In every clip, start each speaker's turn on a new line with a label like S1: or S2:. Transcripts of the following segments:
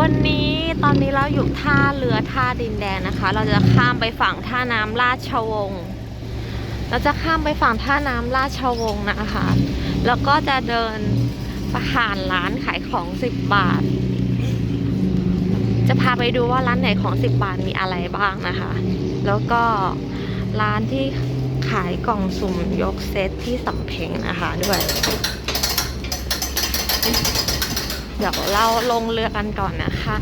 S1: วันนี้ตอนนี้เราอยู่ท่าเรือท่าดินแดงนะคะ เราจะข้ามไปฝั่งท่าน้ำราชวงศ์เราจะข้ามไปฝั่งท่าน้ำราชวงศ์นะคะ แล้วก็จะเดินผ่านร้านขายของ10บาท จะพาไปดูว่าร้านไหนของ10บาทมีอะไรบ้างนะคะ แล้วก็ร้านที่ขายกล่องสุ่มยกเซตที่สำเพ็งนะคะด้วย เดี๋ยวเราลงเรือกันก่อนนะคะ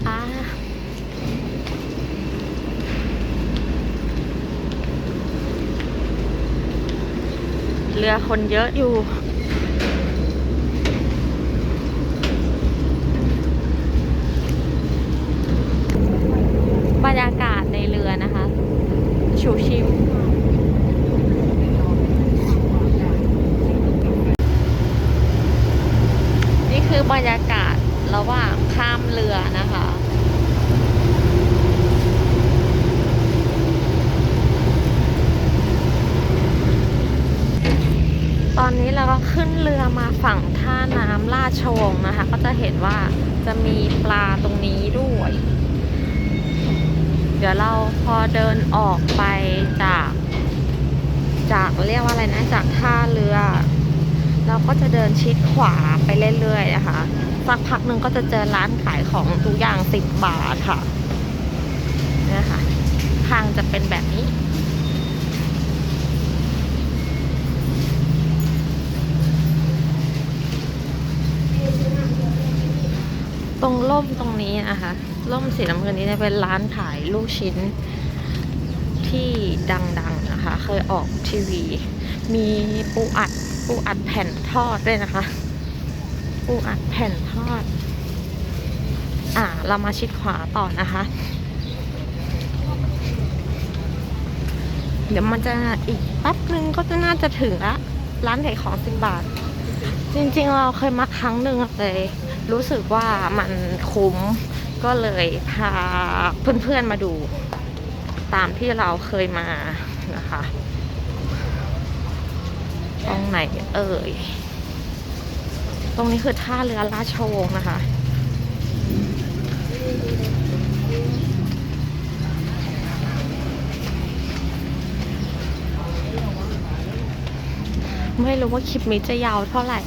S1: เรือคนเยอะอยู่ บรรยากาศในเรือนะคะ ชิวชิวๆนี่คือบรรยากาศระหว่ามเรือนะคะตอนนี้เราก็ขึ้นเรือมาฝั่งท่าน้ำราชวงนะคะ ก็จะเห็นว่าจะมีปลาตรงนี้ด้วย เดี๋ยวเราพอเดินออกไปจาก จากเรียกว่าอะไรนะ จากท่าเรือ เราก็จะเดินชิดขวาไปเรื่อยๆนะคะ สักพักหนึ่งก็จะเจอร้านขายของทุกอย่างสิบบาทค่ะเนี่ยค่ะทางจะเป็นแบบนี้ ตรงร่มตรงนี้นะคะร่มสีน้ำเงินนี้เนี่ยเป็นร้านขายลูกชิ้นที่ดังๆนะคะ เคยออกทีวี มีปูอัดปูอัดแผ่นทอดด้วยนะคะ ปูอัดแผ่นทอด อ่า เรามาชิดขวาต่อนะคะ เดี๋ยวมันจะอีกแป๊บนึงก็จะน่าจะถึงละ ร้านขายของสิบบาท จริงๆเราเคยมาครั้งหนึ่งเลยรู้สึกว่ามันคุ้มก็เลยพาเพื่อนๆมาดูตามที่เราเคยมานะคะ ตรงไหนเอ่ย รงนี้คือท่าเรือราชวงศ์นะคะ ไม่รู้ว่าคลิปนี้จะยาวเท่าไหร่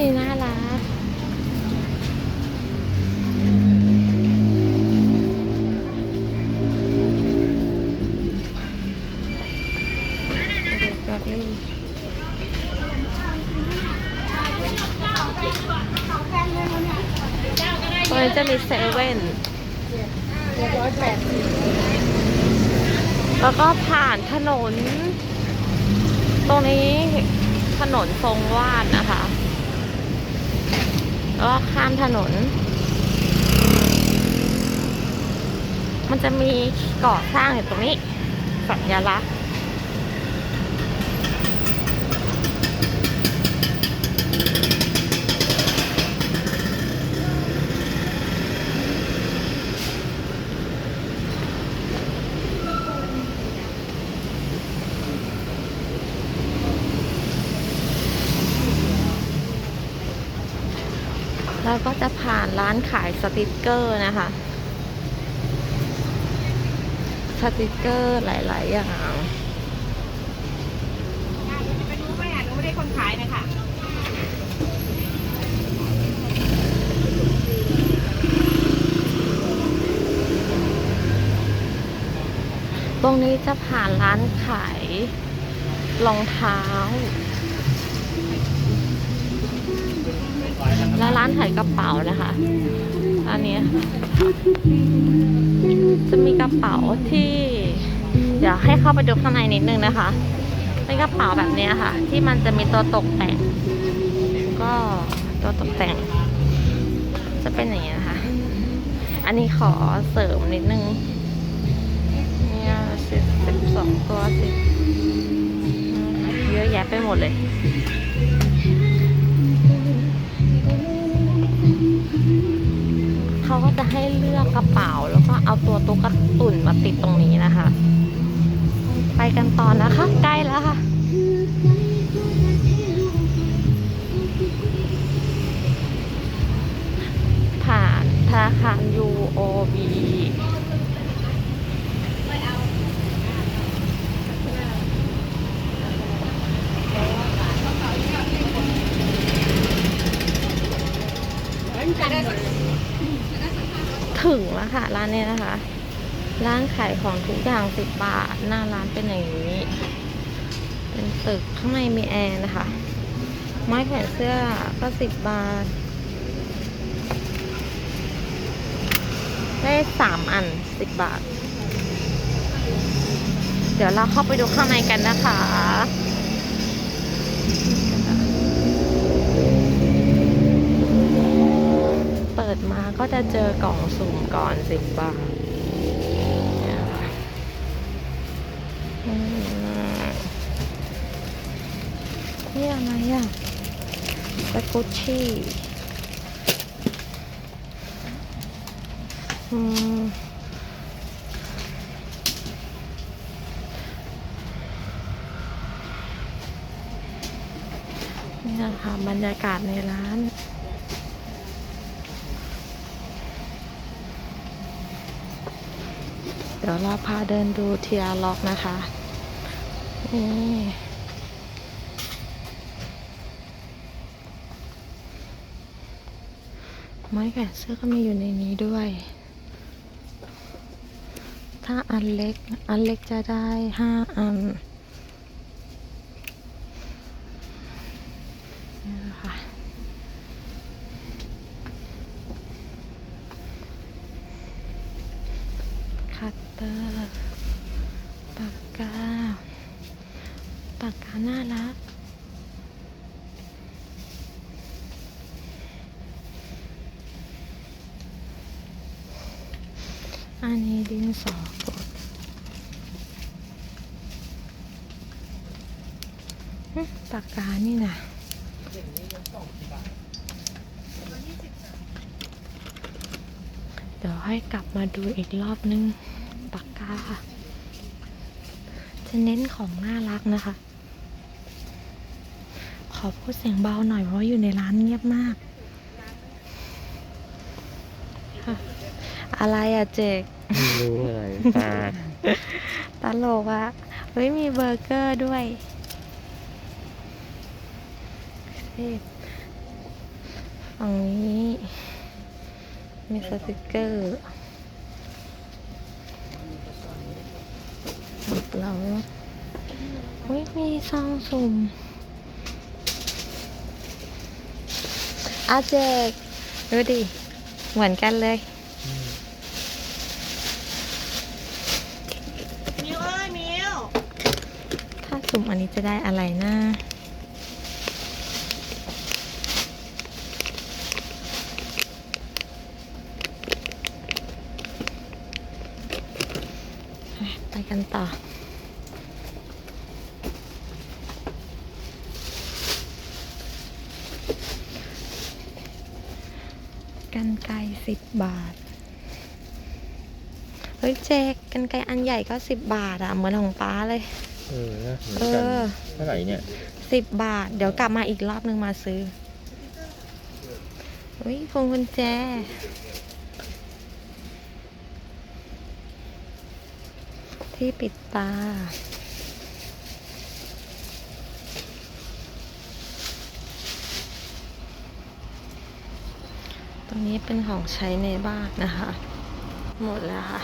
S1: นี้น่า จะมีเซเว่นแล้วก็ผ่านถนน ตรงนี้ถนนทรงวาดนะคะ แล้วก็ข้ามถนน มันจะมีก่อสร้างอยู่ตรงนี้ สัญลักษณ์ แล้วก็จะผ่านร้านขายสติกเกอร์นะคะ สติกเกอร์หลาย ๆ อย่าง
S2: ไปดูไหมอะหนูไม่ได้คนขายนะคะ
S1: ตรงนี้จะผ่านร้านขายรองเท้า และร้านขายกระเป๋านะคะอันนี้จะมีกระเป๋าที่เดี๋ยวให้เข้าไปดูข้างในนิดนึงนะคะ เป็นกระเป๋าแบบนี้ค่ะ ที่มันจะมีตัวตกแต่ง ก็ตัวตกแต่ง จะเป็นอย่างนี้นะคะ อันนี้ขอเสริมนิดนึงเนี่ยสิบสิบสองตัวสิเยอะแยะไปหมดเลย เขาก็จะให้เลือกกระเป๋าแล้วก็เอาตัวตุ๊กตุ่นมาติดตรงนี้นะคะ ไปกันต่อนะคะ ใกล้แล้วค่ะผ่านธนาคาร UOB ถึงแล้วค่ะ ร้านนี้นะคะ ร้านขายของทุกอย่างสิบบาท หน้าร้านเป็นอย่างนี้ เป็นตึกข้างในมีแอร์นะคะ ไม้แขวนเสื้อก็สิบบาท ได้สามอันสิบบาท เดี๋ยวเราเข้าไปดูข้างในกันนะคะ เปิดมาก็จะเจอกล่องสุ่มก่อนสิบบาทเนี่ยค่ะอืมนี่อะไรอะสกุชชี่อืมนี่นะคะบรรยากาศในร้าน เดี๋ยวเราพาเดินดูเทียล็อกนะคะนี่ไม้แขวนเสื้อก็มีอยู่ในนี้ด้วย ถ้าอันเล็ก อันเล็กจะได้ห้าอันนะคะ คัตเตอร์ปากกาปากกาน่ารักอันนี้ดินสอกดปากกานี่นะ เดี๋ยวให้กลับมาดูอีกรอบนึงปากกาจะเน้นของน่ารักนะคะ ขอพูดเสียงเบาหน่อยเพราะว่าอยู่ในร้านเงียบมากค่ะอะไรอะเจก
S3: ไม่รู้อะไรปลา
S1: ตลกอะเฮ้ยมีเบอร์เกอร์ด้วยเท่ฝั่งนี้ มีสติกเกอร์เราเฮ้ยมีซองสุ่มอาเจกดูดิ เหมือนกันเลย
S2: มิวเอ้ยมิว
S1: ถ้าสุ่มอันนี้จะได้อะไรนะ ไปกันต่อ กันไกลสิบบาท เฮ้ยเจกกันไกลอันใหญ่ก็สิบบาทอะเหมือนของป้าเลย
S3: เออนะเหมือน
S1: เอ
S3: กัน
S1: อ
S3: เท่าไหร่เนี่ย
S1: สิบบาท เดี๋ยวกลับมาอีกรอบนึงมาซื้ออุ้ยพวงกุญแจ ที่ปิดตา ตรงนี้เป็นของใช้ในบ้านนะคะ หมดแล้วค่ะ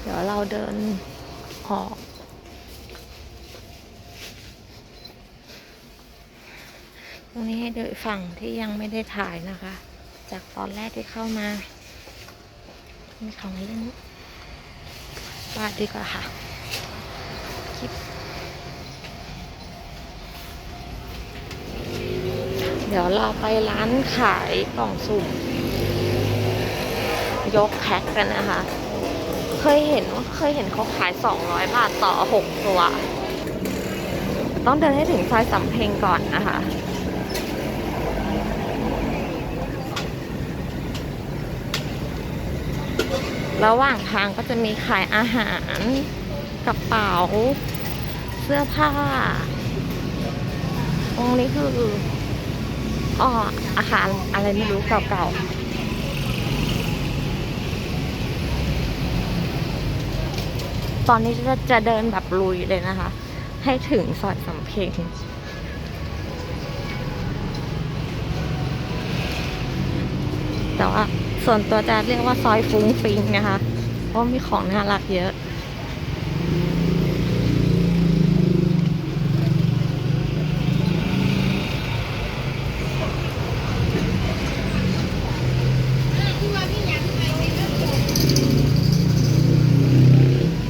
S1: เดี๋ยวเราเดินออกตรงนี้ให้ดูฝั่งที่ยังไม่ได้ถ่ายนะคะ จากตอนแรกที่เข้ามามีของเล่นวาดดีกว่าค่ะ คลิป เดี๋ยวเราไปร้านขายกล่องสุ่ม ยกแพ็คกันนะคะ เคยเห็นว่าเคยเห็นเขาขาย 200 บาทต่อ 6 ตัว ต้องเดินให้ถึงซอยสำเพ็งก่อนนะคะระหว่างทางก็จะมีขายอาหาร กระเป๋า เสื้อผ้า ตรงนี้คืออ๋ออาคารอะไรไม่รู้เก่าๆตอนนี้จะจะเดินแบบลุยเลยนะคะ ให้ถึงซอยสำเพ็งแต่ว่าส่วนตัวจะเรียกว่าซอยฟุ้งฟิงนะคะ เพราะมีของน่ารักเยอะ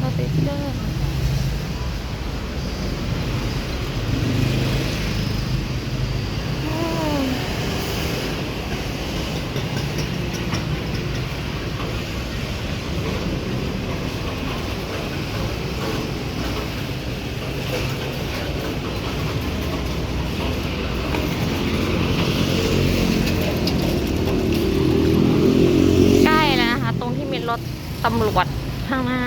S1: สติ๊กเกอร์อืมใกล้แล้วนะคะ ตรงที่มีรถตำรวจข้างหน้า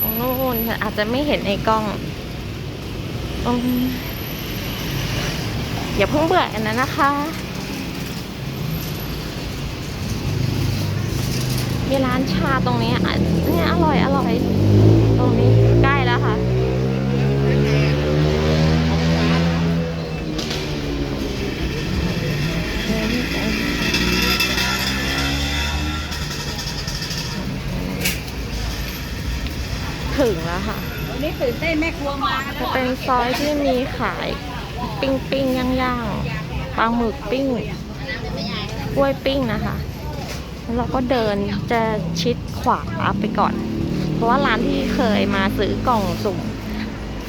S1: ตรงนู้นอาจจะไม่เห็นในกล้องอืมอย่าเพิ่งเบื่ออันนั้นนะคะ มีร้านชาตรงนี้อะเนี่ยอร่อยอร่อย ตรงนี้ใกล้แล้วค่ะ ถึงแล้วค่ะ
S2: วันนี้ตื่นเต้นแม่ครัวมากัน
S1: จะเป็นซอยที่มีขายปิ้งปิ้งย่างย่างๆปลาหมึกปิ้งกล้วยปิ้งนะคะแล้วเราก็เดินจะชิดขวาไปก่อน เพราะว่าร้านที่เคยมาซื้อกล่องสุ่ม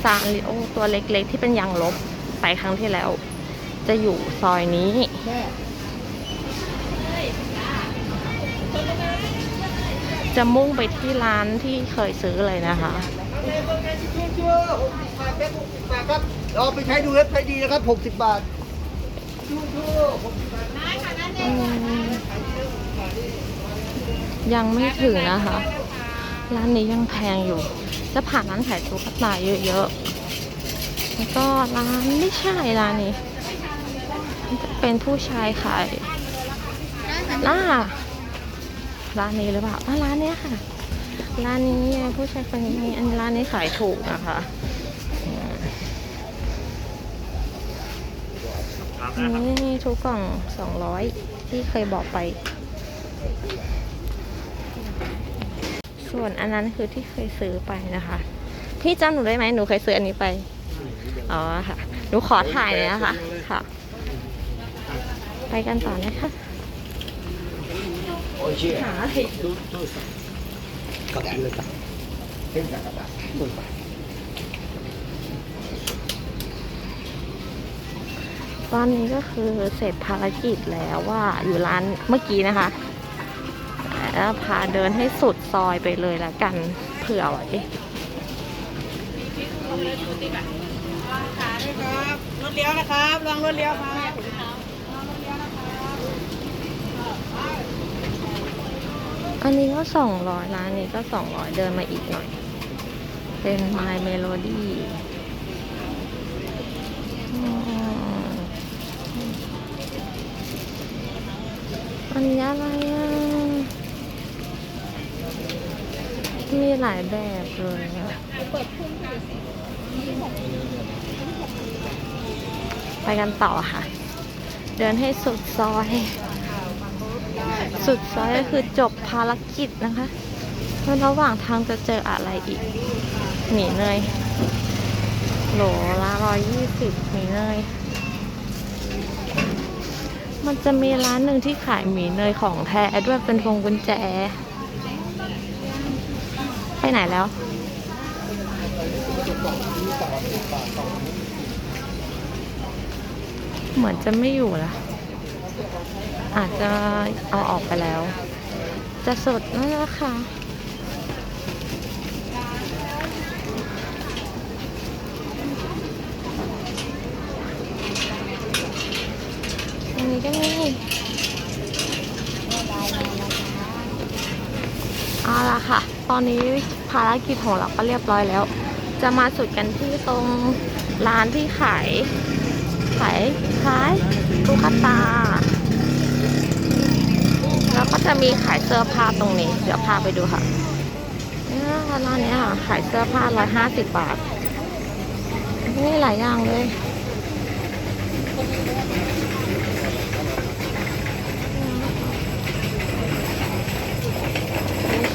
S1: ซานริโอตัวเล็กๆ ที่เป็นยางลบไปครั้งที่แล้ว จะอยู่ซอยนี้ จะมุ่งไปที่ร้านที่เคยซื้อเลยนะคะ
S4: ชั่วๆ60บาทแค่60บาทครับเราไปใช้ดูเว็บใช้ดีนะครับ 60 บาทชั่วๆ60บาท
S1: อืมยังไม่ถึงนะคะ ร้านนี้ยังแพงอยู่ จะผ่านร้านขายตุ๊กตาเยอะๆ แล้วก็ร้านไม่ใช่ร้านนี้ เป็นผู้ชายขายน่า ร้านนี้หรือเปล่าอะร้านนี้ค่ะ ร้านนี้ผู้ชายคนนี้อันร้านนี้ขายถูกนะคะนี่ทุกกล่องสองร้อยที่เคยบอกไป ส่วนอันนั้นคือที่เคยซื้อไปนะคะ พี่จำหนูได้ไหมหนูเคยซื้ออันนี้ไป อ๋อค่ะ หนูขอถ่ายเลยนะคะค่ะ ไปกันต่อนะคะ หาอะไร
S4: ขอบคุณเลยครับเส้นสังกะต้นไป
S1: ตอนนี้ก็คือเสร็จภารกิจแล้วว่าอยู่ร้านเมื่อกี้นะคะแล้วพาเดินให้สุดซอยไปเลยละกันเผื่อไว้
S2: ขาด้วยครับรถเลี้ยวนะครับลองรถเลี้ยวครับ
S1: อันนี้ก็สองร้อยร้านนี้ก็สองร้อยเดินมาอีกหน่อย เป็น My Melody อืมอันนี้อะไรอะ มีหลายแบบเลยอะไปกันต่อค่ะ เดินให้สุดซอย สุดซอยก็คือจบภารกิจนะคะแล้วระหว่างทางจะเจออะไรอีก หมีเนยโหลละร้อยยี่สิบหมีเนย มันจะมีร้านหนึ่งที่ขายหมีเนยของแท้ด้วยเป็นพวงกุญแจ ไปไหนแล้วเหมือนจะไม่อยู่ละ อาจจะเอาออกไปแล้ว จะสดนั่นแหละค่ะอันนี้ก็มีอะไรค่ะ ตอนนี้ภารกิจของเราก็เรียบร้อยแล้ว จะมาสุดกันที่ตรงร้านที่ขาย ขายขายตุ๊กตา จะมีขายเสื้อผ้าตรงนี้ เดี๋ยวพาไปดูค่ะเนี่ยร้านนี้ค่ะ ขายเสื้อผ้าร้อยห้าสิบบาท นี่หลายอย่างเลย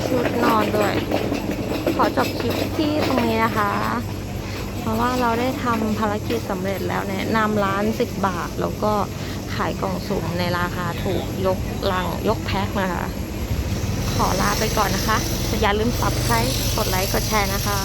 S1: ชุดนอนด้วย ขอจบคลิปที่ตรงนี้นะคะ เพราะว่าเราได้ทำภารกิจสำเร็จแล้วแนะนำร้าน 10 บาทแล้วก็ ขายกล่องสุ่มในราคาถูกยกลังยกแพ็คนะคะ ขอลาไปก่อนนะคะ อย่าลืมสับใครกดไลค์ กดแชร์นะคะ